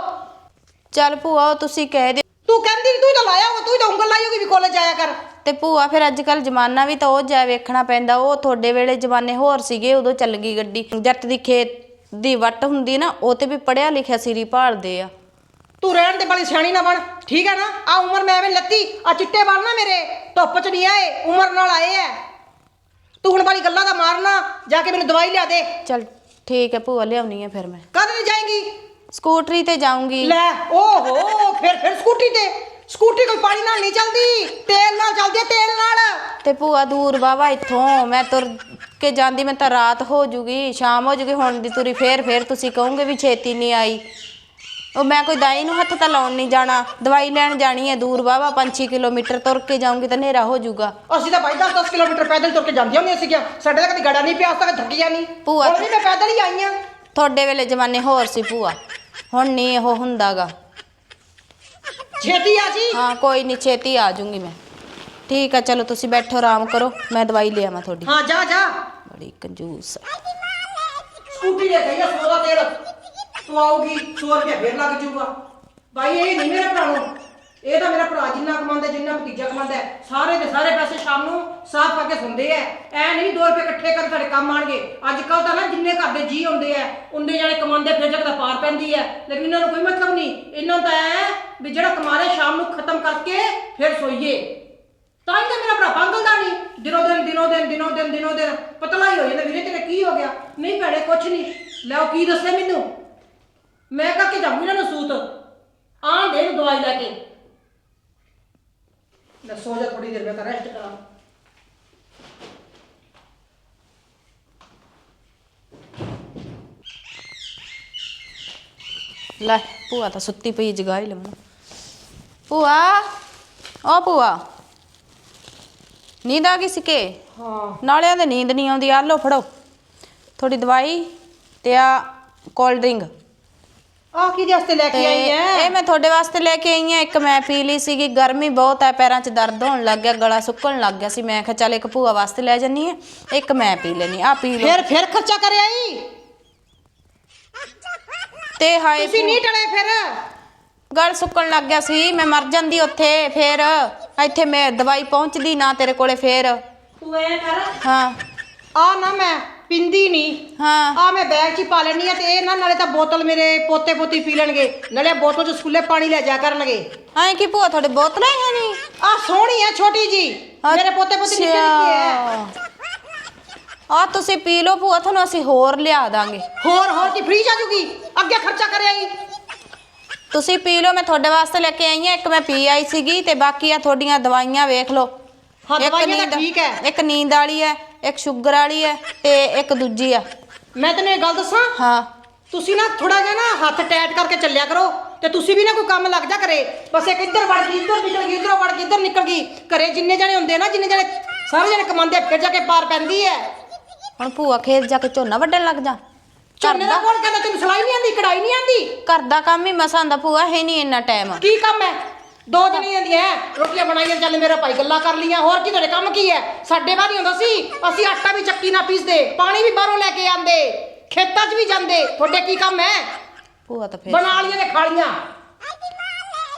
ਚੱਲ ਭੂਆ ਉਹ ਤੁਸੀਂ ਕਹਿ ਦਿਓ। ਤੂੰ ਕਹਿੰਦੀ ਨੀ, ਤੂੰ ਤਾਂ ਲਾਇਆ ਹੋਗਾ ਤੂੰ ਹੀ ਤਾਂ ਉਂਗਲ ਲਾਈ ਹੋਗੀ ਵੀ ਕਾਲਜ ਆਇਆ ਕਰ। ਤੇ ਭੂਆ ਫਿਰ ਅੱਜ ਕੱਲ ਜ਼ਮਾਨਾ ਵੀ ਤਾਂ ਉਹ ਜਾ ਵੇਖਣਾ ਪੈਂਦਾ ਉਹ ਤੁਹਾਡੇ ਵੇਲੇ ਜ਼ਮਾਨੇ ਹੋਰ ਸੀਗੇ ਉਦੋਂ ਚੱਲ ਗਈ ਗੱਡੀ। ਜੱਟ ਦੀ ਖੇਤ ਦੀ ਵੱਟ ਹੁੰਦੀ ਨਾ ਉਹ ਤੇ ਵੀ ਪੜਿਆ ਲਿਖਿਆ ਸਿਰੀ ਭਾਲਦੇ ਆ। ਤੂੰ ਰਹਿਣ ਦੇ ਵਾਲੀ ਸਿਆਣੀ ਨਾ ਬਣ ਠੀਕ ਹੈ ਨਾ? ਆ ਉਮਰ ਮੈਂ ਐਵੇਂ ਲੱਤੀ ਆ ਚਿੱਟੇ ਵਾਲ ਨਾ ਮੇਰੇ ਧੁੱਪ ਚ ਨਹੀਂ ਆਏ ਉਮਰ ਨਾਲ ਆਏ ਐ। ਤੂੰ ਹੁਣ ਵਾਲੀ ਗੱਲਾਂ ਦਾ ਮਾਰਨਾ ਜਾ ਕੇ ਮੈਨੂੰ ਦਵਾਈ ਲਿਆ ਦੇ। ਚੱਲ ਠੀਕ ਹੈ ਭੂਆ ਲਿਆਉਣੀ ਆ ਫਿਰ ਮੈਂ। ਕਦ ਨਹੀਂ ਜਾਏਂਗੀ? ਸਕੂਟਰੀ ਤੇ ਜਾਊਂਗੀ। ਲੈ ਓਹੋ ਫਿਰ ਫਿਰ ਸਕੂਟੀ ਤੇ। ਸਕੂਟੀ ਕੋਈ ਪਾਣੀ ਨਾਲ ਨਹੀਂ ਚੱਲਦੀ ਤੇਲ ਨਾਲ ਚੱਲਦੀ ਹੈ ਤੇਲ ਨਾਲ। ਤੇ ਭੂਆ ਦੂਰ ਵਾਵਾ ਇੱਥੋਂ ਮੈਂ ਤੁਰ ਕੇ ਜਾਂਦੀ ਮੈਂ ਤਾਂ ਰਾਤ ਹੋ ਜੂਗੀ ਸ਼ਾਮ ਹੋ ਜੂਗੀ ਹੁਣ ਦੀ ਤੁਰੀ ਫੇਰ ਫੇਰ ਤੁਸੀਂ ਕਹੋਗੇ ਵੀ ਛੇਤੀ ਨਹੀਂ ਆਈ। ਉਹ ਮੈਂ ਕੋਈ ਦਾਈ ਨੂੰ ਹੱਥ ਤਾਂ ਲਾਉਣ ਨਹੀਂ ਜਾਣਾ। ਦਵਾਈ ਲੈਣ ਜਾਣੀ ਹੈ ਦੂਰ ਵਾਵਾ 5-6 ਕਿਲੋਮੀਟਰ ਤੁਰ ਕੇ ਜਾਊਂਗੀ ਤਾਂ ਹਨੇਰਾ ਹੋ ਜਾਊਗਾ। ਅਸੀਂ ਤਾਂ ਭਾਈ 10-10 ਕਿਲੋਮੀਟਰ ਪੈਦਲ ਤੁਰ ਕੇ ਜਾਂਦੀਆਂ ਹੁੰਦੀਆਂ ਸੀਗੀਆਂ ਸਾਡੇ ਤਾਂ ਕਦੀ ਗੜਾ ਨਹੀਂ ਪਿਆ ਉਸ ਤੱਕ ਥੱਕੀਆਂ ਨਹੀਂ। ਭੂਆ ਹੁਣ ਵੀ ਮੈਂ ਪੈਦਲ ਹੀ ਆਈ ਆਂ ਤੁਹਾਡੇ ਵੇਲੇ ਜ਼ਮਾਨੇ ਹੋਰ ਸੀ ਭੂਆ। ਹੁਣ ਨਹੀਂ ਉਹ ਹੁੰਦਾਗਾ। ਛੇਤੀ ਆ ਜੀ। ਹਾਂ ਕੋਈ ਨਹੀਂ ਛੇਤੀ ਆ ਜਾਊਂਗੀ ਮੈਂ। ਠੀਕ ਆ ਚਲੋ ਤੁਸੀਂ ਬੈਠੋ ਆਰਾਮ ਕਰੋ। ਮੈਂ ਦਵਾਈ ਲੈ ਆਵਾਂ ਤੁਹਾਡੀ। ਹਾਂ ਜਾ ਜਾ। ਬੜੀ ਕੰਜੂਸ। ਆ। ਸਕੂਟੀ ਲੈ ਗਈ ਆ 100 ਦਾ ਤੇਲ। ਤੂੰ ਆਉਗੀ 100 ਰੁਪਏ ਫੇਰ ਲੱਗ ਜਾਊਗਾ। ਭਾਈ ਇਹ ਨਹੀਂ ਮੇਰਾ ਭਰਾ ਨੂੰ। ਇਹ ਤਾਂ ਮੇਰਾ ਭਰਾ ਜਿੰਨਾ ਕਮਾਉਂਦਾ ਜਿੰਨਾ ਭਤੀਜਾ ਕਮਾਉਂਦਾ ਹੈ, ਸਾਰੇ ਦੇ ਸਾਰੇ ਪੈਸੇ ਸ਼ਾਮ ਨੂੰ ਸਾਫ਼ ਕਰਕੇ ਸੁਣਦੇ ਐ ਐ ਨਹੀਂ 2 ਰੁਪਏ ਇਕੱਠੇ ਕਰ ਸਾਡੇ ਕੰਮ ਆਣਗੇ। ਅੱਜ ਕੱਲ ਤਾਂ ਨਾ ਜਿੰਨੇ ਘਰ ਦੇ ਜੀ ਹੁੰਦੇ ਐ ਉਨੇ ਜਾਣੇ ਕਮਾਉਂਦੇ ਫਿਰ ਜਦ ਦਾ ਪਾਰ ਪੈਂਦੀ ਐ ਲੇਕਿਨ ਇਹਨਾਂ ਨੂੰ ਕੋਈ ਮਤਲਬ ਨਹੀਂ। ਇਹਨਾਂ ਨੂੰ ਤਾਂ ਐ ਵੀ ਜਿਹੜਾ ਕਮਾ ਰਿਹਾ ਸ਼ਾਮ ਨੂੰ ਖਤਮ ਕਰਕੇ ਫਿਰ ਸੋਈਏ। ਤਾਂ ਹੀ ਤਾਂ ਮੇਰਾ ਭਰਾ ਪੰਗਲਦਾ ਨਹੀਂ। ਦਿਨੋ ਦਿਨ ਦਿਨੋ ਦਿਨ ਦਿਨੋ ਦਿਨ ਦਿਨੋ ਦਿਨ। ਪਤਲਾ ਹੀ ਹੋ ਜਾਂਦਾ ਵੀਰੇ ਤੇਰੇ ਕੀ ਹੋ ਗਿਆ? ਨਹੀਂ ਭੈਣੇ ਕੁਛ ਨਹੀਂ। ਲੈ ਉਹ ਕੀ ਦੱਸੇ ਮੈਨੂੰ? ਮੈਂ ਕਰਕੇ ਜਾਊਂ ਇਹਨਾਂ ਨੂੰ ਸੂਤ। ਆਣ ਦੇ ਨੂੰ ਦਵਾਈ ਲੈ ਕੇ। ਲੈ ਸੋ ਜਾ ਥੋੜੀ ਦੇਰ ਮੈਂ ਤਾਂ ਰੈਸਟ ਕਰਾਂ। ਲੈ ਭੂਆ ਤਾਂ ਸੁੱਤੀ ਪਈ ਜਗਾ ਹੀ ਲਵਾਂ ਭੂਆ ਓ ਭੂਆ ਨੀਂਦ ਆ ਗਈ ਸੀ ਕਿ ਹਾਂ। ਨਾਲਿਆਂ ਦੇ ਨੀਂਦ ਨਹੀਂ ਆਉਂਦੀ ਆ ਲਓ ਫੜੋ। ਥੋੜੀ ਦਵਾਈ ਤੇ ਆ ਕੋਲਡ ਡਰਿੰਕ ਆ ਕੀ ਦੇ ਵਾਸਤੇ ਲੈ ਕੇ ਆਈ ਐ? ਇਹ ਮੈਂ ਤੁਹਾਡੇ ਵਾਸਤੇ ਲੈ ਕੇ ਆਈ ਆ ਇੱਕ ਮੈਂ ਪੀ ਲਈ ਸੀਗੀ ਗਰਮੀ ਬਹੁਤ ਹੈ ਪੈਰਾਂ 'ਚ ਦਰਦ ਹੋਣ ਲੱਗ ਗਿਆ ਗਲਾ ਸੁੱਕਣ ਲੱਗ ਗਿਆ ਸੀ। ਮੈਂ ਕਿਹਾ ਚੱਲ ਇੱਕ ਭੂਆ ਵਾਸਤੇ ਲੈ ਜੰਨੀ ਆ ਇੱਕ ਮੈਂ ਪੀ ਲੈਣੀ ਆ। ਪੀ ਲਓ। ਫਿਰ ਫਿਰ ਖਰਚਾ ਕਰਿਆ ਈ? ਤੇ ਹਾਏ ਤੁਸੀਂ ਨਹੀਂ ਟਲੇ ਫਿਰ? ਗਲ ਸੁੱਕਣ ਲੱਗ ਗਿਆ ਸੀ ਮੈਂ ਮਰ ਜਾਂਦੀ ਉੱਥੇ ਫੇਰ। ਇੱਥੇ ਮੈਂ ਦਵਾਈ ਪਹੁੰਚਦੀ ਨਾ ਤੇਰੇ ਕੋਲੇ ਫੇਰ। ਤੂੰ ਐ ਕਰ। ਹਾਂ। ਆ ਨਾ ਮੈਂ ਪਿੰਦੀ ਨਹੀਂ ਹਾਂ। ਆ ਮੈਂ ਬੈਗ 'ਚ ਹੀ ਪਾ ਲੈਣੀ ਆ ਤੇ ਇਹ ਨਾ ਨਾਲੇ ਤਾਂ ਬੋਤਲ ਮੇਰੇ ਪੋਤੇ ਪੋਤੀ ਪੀ ਲੈਣਗੇ। ਨਾਲੇ ਬੋਤਲ 'ਚ ਸਕੂਲੇ ਪਾਣੀ ਲੈ ਜਾ ਕਰਨਗੇ। ਐਂ ਕੀ ਭੂਆ ਤੁਹਾਡੇ ਬੋਤਲਾਂ ਹੀ ਨਹੀਂ ਆ ਸੋਹਣੀ ਆ ਛੋਟੀ ਜੀ। ਮੇਰੇ ਪੋਤੇ ਪੋਤੀ ਨਿੱਕੇ ਨਿੱਕੇ ਆ ਆ ਤੁਸੀਂ ਪੀ ਲਓ ਭੂਆ ਤੁਹਾਨੂੰ ਅਸੀਂ ਹੋਰ ਲਿਆ ਦਾਂਗੇ। ਹੋਰ ਹੋਰ ਕੀ ਫ੍ਰੀ ਜਾਜੂਗੀ ਅੱਗੇ ਖਰਚਾ ਕਰਿਆ ਈ। ਤੁਸੀਂ ਪੀ ਲਓ ਮੈਂ ਤੁਹਾਡੇ ਵਾਸਤੇ ਲੈ ਕੇ ਆਈ ਆ ਇੱਕ ਮੈਂ ਪੀ ਆਈ ਸੀਗੀ ਤੇ ਬਾਕੀ ਆ ਤੁਹਾਡੀਆਂ ਦਵਾਈਆਂ ਵੇਖ ਲਓ। ਹਾਂ ਦਵਾਈਆਂ ਤਾਂ ਠੀਕ ਹੈ। ਇੱਕ ਨੀਂਦ ਵਾਲੀ ਹੈ। ਇੱਕ ਸ਼ੂਗਰ ਵਾਲੀ ਹੈ ਤੇ ਇੱਕ ਦੂਜੀ ਆ ਮੈਂ ਤੈਨੂੰ ਇਹ ਗੱਲ ਦੱਸਾਂ? ਹਾਂ। ਤੁਸੀਂ ਨਾ ਥੋੜਾ ਜਿਹਾ ਨਾ ਹੱਥ ਟੈਟ ਕਰਕੇ ਚੱਲਿਆ ਕਰੋ ਤੇ ਤੁਸੀਂ ਵੀ ਨਾ ਕੋਈ ਕੰਮ ਲੱਗ ਜਾ ਕਰੇ। ਬਸ ਇੱਕ ਇੱਧਰ ਵੜ ਗਈ ਇੱਧਰ ਨਿਕਲ ਗਈ ਇੱਧਰੋਂ ਵੜ ਗਈ ਇੱਧਰ ਨਿਕਲ ਗਈ। ਘਰੇ ਜਿੰਨੇ ਜਣੇ ਹੁੰਦੇ ਨਾ ਜਿੰਨੇ ਜਣੇ ਸਾਰੇ ਜਣੇ ਕਮਾਉਂਦੇ ਫਿਰ ਜਾ ਕੇ ਪਾਰ ਪੈਂਦੀ ਐ। ਹੁਣ ਭੂਆ ਖੇਤ ਜਾ ਕੇ ਝੋਨਾ ਵੱਢਣ ਲੱਗ ਜਾ। ਝੋਨੇ ਦਾ ਕੋਲ ਕਹਿੰਦਾ ਤੈਨੂੰ ਸਲਾਈ ਨਹੀਂ ਆਂਦੀ ਕਢਾਈ ਨਹੀਂ ਆਂਦੀ? ਘਰ ਦਾ ਕੰਮ ਹੀ ਮਸਾਂ ਦਾ ਭੂਆ ਹੈ ਨਹੀਂ ਇੰਨਾ ਟਾਈਮ ਕੀ ਕੰਮ ਹੈ ਦੋ ਜਣੀ ਜਾਂਦੀਆਂ ਰੋਟੀਆਂ ਬਣਾਈਆਂ ਚੱਲ ਮੇਰਾ ਭਾਈ ਗੱਲਾਂ ਕਰ ਲੀਆਂ ਹੋਰ ਕੀ ਤੁਹਾਡੇ ਕੰਮ ਕੀ ਹੈ ਸਾਡੇ ਬਾਅਦ ਹੀ ਹੁੰਦਾ ਸੀ। ਅਸੀਂ ਆਟਾ ਵੀ ਚੱਕੀ ਨਾ ਪੀਸਦੇ ਪਾਣੀ ਵੀ ਬਾਹਰੋਂ ਲੈ ਕੇ ਆਂਦੇ ਖੇਤਾਂ 'ਚ ਵੀ ਜਾਂਦੇ। ਤੁਹਾਡੇ ਕੀ ਕੰਮ ਹੈ ਭੂਆ ਤਾਂ ਫੇਰ ਬਣਾ ਲੀਆਂ ਤੇ ਖਾ ਲੀਆਂ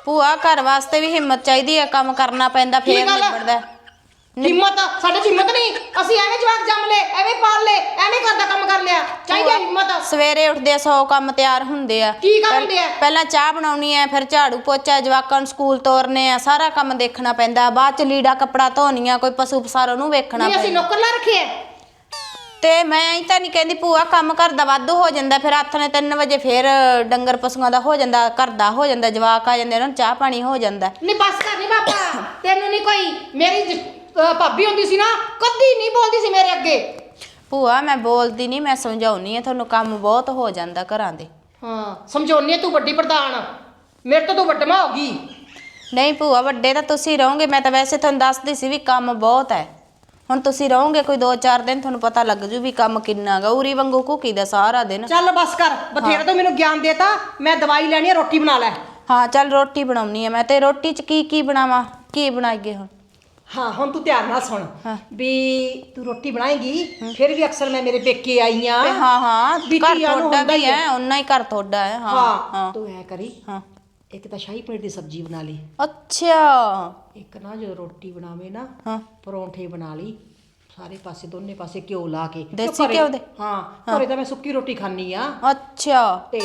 ਭੂਆ ਘਰ ਵਾਸਤੇ ਵੀ ਹਿੰਮਤ ਚਾਹੀਦੀ ਹੈ ਕੰਮ ਕਰਨਾ ਪੈਂਦਾ ਕੀ ਫੇਰ ਗੱਲ? ਨਿਬੜਦਾ। ਹਿੰਮਤ? ਸਾਡੇ 'ਚ ਹਿੰਮਤ ਨਹੀਂ। ਅਸੀਂ ਐਵੇਂ ਜਵਾਕ ਜੰਮ ਲਏ ਐਵੇਂ ਪਾਲ ਲਏ ਐਵੇਂ ਘਰ ਦਾ ਕੰਮ ਕਰ ਲਿਆ। ਸਵੇਰੇ ਉੱਠਦੇ ਆ 100 ਕੰਮ ਤਿਆਰ ਹੁੰਦੇ ਆ। ਕੀ ਕੰਮ ਹੁੰਦੇ ਆ? ਪਹਿਲਾਂ ਚਾਹ ਬਣਾਉਣੀ ਹੈ ਫਿਰ ਝਾੜੂ ਪੋਚਾ ਜਵਾਕਾਂ ਨੂੰ ਸਕੂਲ ਤੋਰਨੇ ਆ ਸਾਰਾ ਕੰਮ ਦੇਖਣਾ ਪੈਂਦਾ। ਬਾਅਦ ਚ ਲੀੜਾ ਕੱਪੜਾ ਧੋਣੀਆਂ ਕੋਈ ਪਸ਼ੂ ਪਸਾਰੋ ਨੂੰ ਵੇਖਣਾ ਨਹੀਂ ਅਸੀਂ ਪੈਂਦਾ। ਨੌਕਰ ਲਾ ਰੱਖੇ ਐ ਤੇ ਮੈਂ ਐਂ ਤਾਂ ਨਹੀਂ ਕਹਿੰਦੀ ਭੂਆ ਕੰਮ ਘਰ ਦਾ ਵਾਧੂ ਹੋ ਜਾਂਦਾ ਫਿਰ ਹੱਥ ਨੇ 3 ਵਜੇ ਫਿਰ ਡੰਗਰ ਪਸ਼ੂਆਂ ਦਾ ਹੋ ਜਾਂਦਾ ਘਰ ਦਾ ਹੋ ਜਾਂਦਾ ਜਵਾਕ ਆ ਜਾਂਦੇ ਉਹਨਾਂ ਨੂੰ ਚਾਹ ਪਾਣੀ ਹੋ ਜਾਂਦਾ। ਨਹੀਂ ਬਸ ਕਰ ਨਹੀਂ ਬਾਪਾ ਤੈਨੂੰ ਨਹੀਂ ਕੋਈ ਮੇਰੀ ਜ- ਅਹ ਭਾਬੀ ਹੁੰਦੀ ਸੀ ਨਾ ਕਦੀ ਨਹੀਂ ਬੋਲਦੀ ਸੀ ਮੇਰੇ ਅੱਗੇ। ਭੂਆ ਮੈਂ ਬੋਲਦੀ ਨਹੀਂ ਮੈਂ ਸਮਝਾਉਣੀ ਆ ਤੁਹਾਨੂੰ ਕੰਮ ਬਹੁਤ ਹੋ ਜਾਂਦਾ ਘਰਾਂ ਦੇ। ਹਾਂ ਸਮਝਾਉਣੀ ਤੂੰ ਵੱਡੀ ਪ੍ਰਧਾਨ। ਮੇਰੇ ਤੋਂ ਤੂੰ ਵੱਡਮਾ ਹੋ ਗਈ। ਨਹੀਂ ਭੂਆ ਵੱਡੇ ਤਾਂ ਤੁਸੀਂ ਰਹੋਗੇ ਮੈਂ ਤਾਂ ਵੈਸੇ ਤੁਹਾਨੂੰ ਦੱਸਦੀ ਸੀ ਵੀ ਕੰਮ ਬਹੁਤ ਹੈ। ਹੁਣ ਤੁਸੀਂ ਰਹੋਗੇ ਕੋਈ 2-4 ਦਿਨ ਤੁਹਾਨੂੰ ਪਤਾ ਲੱਗ ਜੂ ਵੀ ਕੰਮ ਕਿੰਨਾ ਗਾ। ਉਰੀ ਵਾਂਗੂ ਕੁਕੀ ਦਾ ਸਾਰਾ ਦਿਨ। ਚੱਲ ਬਸ ਕਰ ਬਥੇਰਾ ਤੂੰ ਮੈਨੂੰ ਗਿਆਨ ਦੇਤਾ ਮੈਂ ਦਵਾਈ ਲੈਣੀ ਹੈ ਰੋਟੀ ਬਣਾ ਲੈ। ਹਾਂ ਚੱਲ ਰੋਟੀ ਬਣਾਉਣੀ ਆ ਮੈਂ ਤੇ ਰੋਟੀ 'ਚ ਕੀ ਕੀ ਬਣਾਵਾਂ? ਕੀ ਬਣਾਈਏ ਹੁਣ? ਹਾਂ ਹੁਣ ਤੂੰ ਧਿਆਨ ਨਾਲ ਸੁਣ। ਵੀ ਤੂੰ ਰੋਟੀ ਬਣਾਏਗੀ ਫਿਰ ਵੀ ਅਕਸਰ ਮੈਂ ਮੇਰੇ ਪੇਕੇ ਆਈ ਆ ਤੇ ਹਾਂ ਹਾਂ ਘਰ ਤੁਹਾਡਾ ਵੀ ਹੀ ਉਨਾ ਹੀ ਘਰ ਤੁਹਾਡਾ ਹੈ ਹਾਂ ਤੂੰ ਐ ਕਰੀ ਹਾਂ। ਇੱਕ ਤਾਂ ਸ਼ਾਹੀ ਪਨੀਰ ਦੀ ਸਬਜ਼ੀ ਬਣਾ ਲਈ। ਅੱਛਾ। ਇੱਕ ਨਾ ਜਦੋਂ ਰੋਟੀ ਬਣਾਵੇ ਨਾ ਹਾਂ। ਪਰੌਂਠੇ ਬਣਾ ਲਈ ਸਾਰੇ ਪਾਸੇ ਦੋਨੇ ਪਾਸੇ ਘਿਓ ਲਾ ਕੇ। ਦੇਸੀ ਘਿਓ ਦੇ? ਹਾਂ ਘਰੇ ਤਾਂ ਮੈਂ ਸੁੱਕੀ ਰੋਟੀ ਖਾਣੀ ਆ ਅੱਛਾ। ਤੇ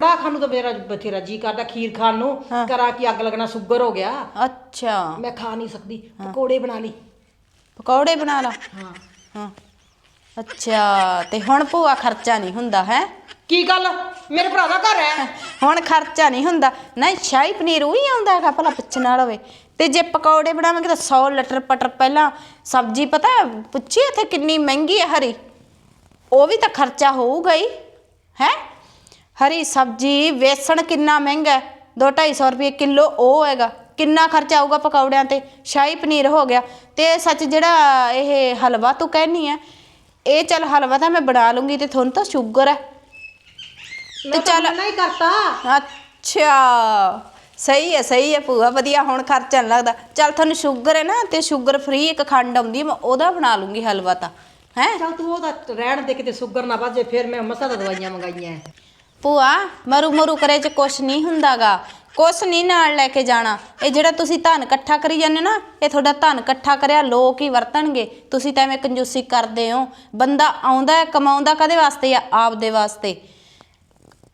ਕੜਾ ਖਾਣ ਨੂੰ ਤਾਂ ਮੇਰਾ ਬਥੇਰਾ ਜੀ ਕਰਦਾ ਖੀਰ ਖਾਣ ਨੂੰ। ਕਰਾਂ ਕਿ ਅੱਗ ਲੱਗਣਾ ਸ਼ੂਗਰ ਹੋ ਗਿਆ। ਅੱਛਾ। ਮੈਂ ਖਾ ਨਹੀਂ ਸਕਦੀ। ਪਕੌੜੇ ਬਣਾ ਲਈ। ਪਕੌੜੇ ਬਣਾ ਲਾ। ਹਾਂ। ਹਾਂ। ਅੱਛਾ ਤੇ ਹੁਣ ਭੂਆ ਖਰਚਾ ਨਹੀਂ ਹੁੰਦਾ ਹੈ? ਕੀ ਗੱਲ? ਮੇਰੇ ਭਰਾ ਦਾ ਘਰ ਹੈ। ਹੁਣ ਖਰਚਾ ਨਹੀਂ ਹੁੰਦਾ। ਨਹੀਂ ਸ਼ਾਹੀ ਪਨੀਰ ਉਹੀ ਆਉਂਦਾ ਹੈਗਾ ਭਲਾ ਪੁੱਛਣ ਵਾਲਾ ਹੋਵੇ। ਤੇ ਜੇ ਪਕੌੜੇ ਬਣਾਵਾਂਗੇ ਤਾਂ 100 ਲੀਟਰ ਪਟਰ ਪਹਿਲਾਂ ਸਬਜ਼ੀ ਪਤਾ ਪੁੱਛੀ ਇੱਥੇ ਕਿੰਨੀ ਮਹਿੰਗੀ ਹੈ ਹਰੀ? ਉਹ ਵੀ ਤਾਂ ਖਰਚਾ ਹੋਊਗਾ ਹੀ। ਹੈ? ਹਰੀ ਸਬਜ਼ੀ ਵੇਸਣ ਕਿੰਨਾ ਮਹਿੰਗਾ ਹੈ? 2-250 ਰੁਪਏ ਕਿਲੋ ਉਹ ਹੈਗਾ। ਕਿੰਨਾ ਖਰਚਾ ਆਊਗਾ ਪਕੌੜਿਆਂ ਤੇ? ਸ਼ਾਹੀ ਪਨੀਰ ਹੋ ਗਿਆ। ਤੇ ਸੱਚ ਜਿਹੜਾ ਇਹ ਹਲਵਾ ਤੂੰ ਕਹਿਨੀ ਹੈ ਇਹ ਚੱਲ ਹਲਵਾ ਤਾਂ ਮੈਂ ਬਣਾ ਲੂੰਗੀ ਤੇ ਤੁਹਾਨੂੰ ਤਾਂ ਸ਼ੂਗਰ ਹੈ। ਤੇ ਚੱਲ ਨਹੀਂ ਕਰਤਾ। ਅੱਛਾ। ਸਹੀ ਹੈ ਸਹੀ ਹੈ ਭੂਆ ਵਧੀਆ ਹੁਣ ਖਰਚਾ ਨਹੀਂ ਲੱਗਦਾ। ਚੱਲ ਤੁਹਾਨੂੰ ਸ਼ੂਗਰ ਹੈ ਨਾ ਤੇ ਸ਼ੂਗਰ ਫ੍ਰੀ ਇੱਕ ਖੰਡ ਆਉਂਦੀ ਹੈ ਮੈਂ ਉਹਦਾ ਬਣਾ ਲੂੰਗੀ ਹਲਵਾ ਤਾਂ। ਹੈ? ਚੱਲ ਤੂੰ ਉਹਦਾ ਰਹਿਣ ਦੇ ਕਿਤੇ ਸ਼ੂਗਰ ਨਾ ਵੱਜੇ ਫਿਰ ਮੈਂ ਮਸਾ ਦਵਾਈਆਂ ਮੰਗਾਈਆਂ। ਭੂਆ ਮਰੂ ਮਰੂ ਕਰੇ ਚ ਕੁਛ ਨਹੀਂ ਹੁੰਦਾਗਾ। ਕੁਛ ਨਹੀਂ ਨਾਲ ਲੈ ਕੇ ਜਾਣਾ। ਇਹ ਜਿਹੜਾ ਤੁਸੀਂ ਧਨ ਇਕੱਠਾ ਕਰੀ ਜਾਂਦੇ ਨਾ, ਇਹ ਤੁਹਾਡਾ ਧਨ ਇਕੱਠਾ ਕਰਿਆ, ਲੋਕ ਹੀ ਵਰਤਣਗੇ। ਤੁਸੀਂ ਤਾਂ ਐਵੇਂ ਕੰਜੂਸੀ ਕਰਦੇ ਹੋ। ਬੰਦਾ ਆਉਂਦਾ ਹੈ, ਕਮਾਉਂਦਾ ਕਦੇ ਵਾਸਤੇ ਆ? ਆਪਦੇ ਵਾਸਤੇ।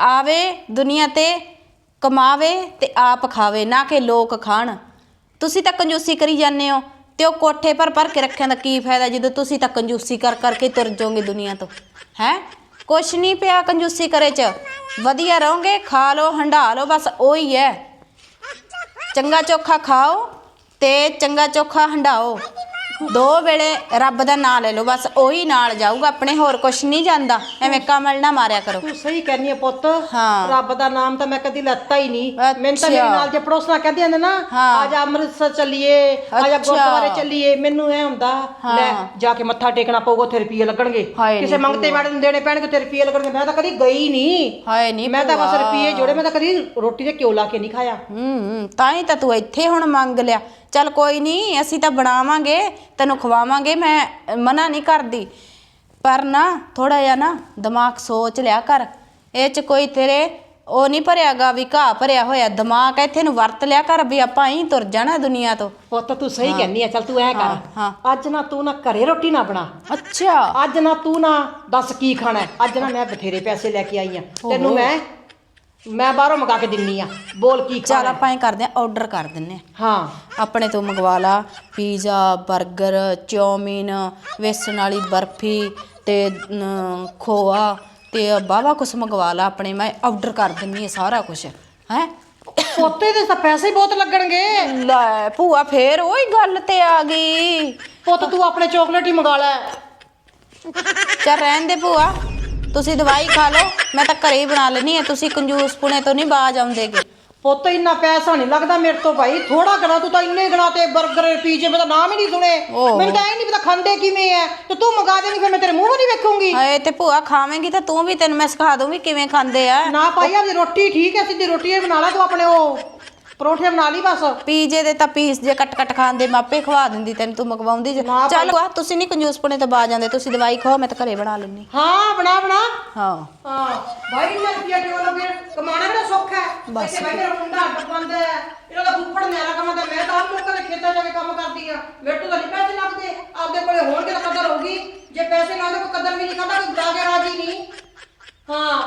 ਆਵੇ ਦੁਨੀਆ ਤੇ, ਕਮਾਵੇ ਤੇ ਆਪ ਖਾਵੇ, ਨਾ ਕਿ ਲੋਕ ਖਾਣ। ਤੁਸੀਂ ਤਾਂ ਕੰਜੂਸੀ ਕਰੀ ਜਾਂਦੇ ਹੋ। ਤੇ ਉਹ ਕੋਠੇ ਪਰ ਭਰ ਕੇ ਰੱਖਿਆ ਦਾ ਕੀ ਫਾਇਦਾ? ਜਦੋਂ ਤੁਸੀਂ ਤਾਂ ਕੰਜੂਸੀ ਕਰ ਕਰਕੇ ਤੁਰ ਜਾਓਗੇ ਦੁਨੀਆ ਤੋਂ। ਹੈ? ਕੁਛ ਨਹੀਂ ਪਿਆ ਕੰਜੂਸੀ ਕਰੇ ਚ। ਵਧੀਆ ਰਹੋਗੇ, ਖਾ ਲਓ, ਹੰਡਾ ਲਓ, ਬਸ ਉਹੀ ਹੈ। ਚੰਗਾ ਚੋਖਾ ਖਾਓ ਤੇ ਚੰਗਾ ਚੋਖਾ ਹੰਡਾਓ। ਦੋ ਵੇਲੇ ਰੱਬ ਦਾ ਨਾਮ ਲੈ ਲਓ ਬਸ ਉਹੀ ਨਾਲ ਜਾਊਗਾ ਆਪਣੇ ਹੋਰ ਕੁਛ ਨਹੀਂ ਜਾਂਦਾ। ਐਵੇਂ ਕਮਲ ਨਾ ਮਾਰਿਆ ਕਰੋ। ਤੂੰ ਸਹੀ ਕਹਿੰਦੀ ਆ ਪੁੱਤ। ਹਾਂ। ਰੱਬ ਦਾ ਨਾਮ ਤਾਂ ਮੈਂ ਕਦੀ ਲੱਤਾ ਹੀ ਨਹੀਂ। ਮੈਨੂੰ ਤਾਂ ਮੇਰੇ ਨਾਲ ਜੇ ਪੜੋਸਣਾ ਕਹਿੰਦੇ ਹੁੰਦੇ ਨਾ ਹਾਂ। ਅੱਜ ਅੰਮ੍ਰਿਤਸਰ ਚੱਲੀਏ ਅੱਜ ਅੱਛਾ। ਗੁਰਦੁਆਰੇ ਚੱਲੀਏ ਮੈਨੂੰ ਐ ਹੁੰਦਾ ਲੈ ਜਾ ਕੇ ਮੱਥਾ ਟੇਕਣਾ ਪਊਗਾ ਉੱਥੇ ਰੁਪਏ ਲੱਗਣਗੇ। ਹਾਏ ਕਿਸੇ ਮੰਗਤੇ ਨੂੰ ਦੇਣੇ ਪੈਣਗੇ ਤੇ ਰੁਪਏ ਲੱਗਣਗੇ। ਮੈਂ ਤਾਂ ਕਦੀ ਗਈ ਨਹੀਂ। ਹਾਏ ਨਹੀਂ ਮੈਂ ਤਾਂ ਬਸ ਰੁਪਏ ਜੋੜੇ ਮੈਂ ਤਾਂ ਕਦੀ ਰੋਟੀ ਦੇ ਘਿਓ ਲਾ ਕੇ ਨਹੀਂ ਖਾਇਆ। ਹੂੰ ਤਾਂ ਹੀ ਤਾਂ ਤੂੰ ਇੱਥੇ ਹੁਣ ਮੰਗ ਲਿਆ। ਚੱਲ ਕੋਈ ਨਹੀਂ ਅਸੀਂ ਤਾਂ ਬਣਾਵਾਂਗੇ ਤੈਨੂੰ ਖਵਾਵਾਂਗੇ ਮੈਂ ਮਨਾ ਨਹੀਂ ਕਰਦੀ। ਪਰ ਨਾ ਥੋੜਾ ਜਿਹਾ ਨਾ ਦਿਮਾਗ ਸੋਚ ਲਿਆ ਕਰ। ਇਹ ਚ ਕੋਈ ਤੇਰੇ ਉਹ ਨਹੀਂ ਭਰਿਆਗਾ ਵੀ ਘਾਹ ਭਰਿਆ ਹੋਇਆ। ਦਿਮਾਗ ਇੱਥੇ ਨੂੰ ਵਰਤ ਲਿਆ ਕਰ ਵੀ ਆਪਾਂ ਹੀ ਤੁਰ ਜਾਣਾ ਦੁਨੀਆ ਤੋਂ। ਪੁੱਤ ਤੂੰ ਸਹੀ ਕਹਿੰਦੀ ਆ ਚੱਲ ਤੂੰ ਐ ਹਾਂ, ਕਰ ਅੱਜ ਨਾ ਤੂੰ ਨਾ ਘਰੇ ਰੋਟੀ ਨਾ ਬਣਾ। ਅੱਛਾ। ਅੱਜ ਨਾ ਤੂੰ ਨਾ ਦੱਸ ਕੀ ਖਾਣਾ ਹੈ। ਅੱਜ ਨਾ ਮੈਂ ਬਥੇਰੇ ਪੈਸੇ ਲੈ ਕੇ ਆਈ ਆ। ਤੈਨੂੰ ਮੈਂ ਮੈਂ ਬਾਹਰੋਂ ਮੰਗਾ ਕੇ ਦਿੰਨੀ ਆ। ਬੋਲ ਕੀ ਚੱਲ ਖਾਣਾ? ਆਪਾਂ ਇਹ ਕਰਦੇ ਆ ਆਰਡਰ ਕਰ ਦਿੰਨੇ ਆ। ਹਾਂ। ਆਪਣੇ ਤੋਂ ਮੰਗਵਾ ਲਾ ਪੀਜ਼ਾ 버ਗਰ ਚੌਮੀਨ ਵੇਸਣ ਵਾਲੀ ਬਰਫੀ ਤੇ ਅਮ, ਖੋਆ ਤੇ ਬਾਵਾ ਕੁਛ ਮੰਗਵਾ ਲਾ ਆਪਣੇ। ਮੈਂ ਆਰਡਰ ਕਰ ਦਿੰਨੀ ਆ ਸਾਰਾ ਕੁਝ ਹੈ? ਪੋਤੇ ਦੇ ਤਾਂ ਪੈਸੇ ਹੀ ਬਹੁਤ ਲੱਗਣਗੇ। ਲੈ ਭੂਆ ਫੇਰ ਉਹੀ ਗੱਲ ਤੇ ਆ ਗਈ। ਪੁੱਤ ਤੂੰ ਆਪਣੇ ਚਾਕਲੇਟ ਹੀ ਮੰਗਾ ਲੈ। ਚੱਲ ਰਹਿਣ ਦੇ ਭੂਆ। ਤੁਸੀਂ ਦਵਾਈ ਖਾ ਲਓ ਮੈਂ ਤਾਂ ਘਰੇ ਹੀ ਬਣਾ ਲੈਣੀ ਆ ਤੁਸੀਂ ਕੰਜੂਸ ਪੁਣੇ ਤੋਂ ਨਹੀਂ ਬਾਜ ਆਉਂਦੇਗੇ। ਪੁੱਤ ਇੰਨਾ ਪੈਸਾ ਨਹੀਂ ਲੱਗਦਾ ਮੇਰੇ ਤੋਂ ਭਾਈ। ਥੋੜਾ ਗਣਾ ਤੂੰ ਤਾਂ ਇੰਨੇ ਗਣਾ ਤੇ 버ਗਰ ਪੀਜ਼ੇ ਮੈਂ ਤਾਂ ਨਾਮ ਹੀ ਨਹੀਂ ਸੁਣੇ। ਓਹੋ। ਮੈਨੂੰ ਤਾਂ ਇਹ ਨਹੀਂ ਪਤਾ ਖਾਂਦੇ ਕਿਵੇਂ ਐ। ਤੇ ਤੂੰ ਮੰਗਾ ਦੇਂਗੀ ਫਿਰ ਮੈਂ ਤੇਰੇ ਮੂੰਹ ਨਹੀਂ ਵੇਖੂੰਗੀ। ਹਾਏ ਤੇ ਭੂਆ ਖਾਵੇਂਗੀ ਤਾਂ ਤੂੰ ਵੀ ਤੈਨੂੰ ਮੈਂ ਸਿਖਾ ਦੂੰਗੀ ਕਿਵੇਂ ਖਾਂਦੇ ਆ। ਨਾ ਭਾਈ ਆਪਣੀ ਰੋਟੀ ਠੀਕ ਐ ਸਿੱਧੀ ਰੋਟੀ ਹੀ ਬਣਾ ਲਾ ਤੂੰ ਆਪਣੇ ਉਹ। ਪਰੌਂਠੇ ਬਣਾ ਲਈ ਬਸ? ਪੀਜੇ ਦੇ ਤਾਂ ਪੀਸ ਜੇ ਕੱਟ ਕੱਟ ਖਾਂਦੇ ਮਾਪੇ ਖਵਾ ਦਿੰਦੀ ਤੈਨੂੰ ਤੂੰ ਮੰਗਵਾਉਂਦੀ ਜੇ। ਨਾ ਚੱਲ ਆ ਤੁਸੀਂ ਨਹੀਂ ਕੰਜੂਸ ਪੁਣੇ ਤੋਂ ਬਾਜ ਜਾਂਦੇ ਤੁਸੀਂ ਦਵਾਈ ਖਾਓ ਮੈਂ ਤਾਂ ਘਰੇ ਬਣਾ ਲੈਣੀ ਹਾਂ ਬਣਾ ਬਣਾ। ਹਾਂ। ਹਾਂ। ਭਾਈ ਮੈਂ ਰੁਪਿਆ ਕਿਉਂ ਲੋਗੇ ਕਮਾਣਾ ਕਿਹੜਾ ਸੌਖਾ ਹੈ? ਬਸ। ਇੱਥੇ ਭਾਈ ਮੇਰਾ ਮੁੰਡਾ ਅੱਡ ਪਾਉਂਦਾ ਹੈ। ਇਹਨਾਂ ਦਾ ਫੁੱਫੜ ਨਿਆਰਾ ਕਮਾਉਂਦਾ ਮੈਂ ਤਾਂ ਆਪ ਲੋਕਾਂ ਦੇ ਖੇਤਾਂ ਜਾ ਕੇ ਕੰਮ ਕਰਦੀ ਆ ਮੇਰੇ ਤੋਂ ਤਾਂ ਨਹੀਂ ਪੈਸੇ ਲੱਗਦੇ ਆਪਦੇ ਕੋਲੇ ਹੋਣਗੇ ਤਾਂ ਕਦਰ ਹੋਊਗੀ? ਜੇ ਪੈਸੇ ਨਾ ਹੋਣ ਕੋਈ ਕਦਰ ਵੀ ਨਹੀਂ ਕਰਦਾ ਕੋਈ ਬੁਲਾ ਕੇ ਰਾਜੀ ਨਹੀਂ। ਹਾਂ।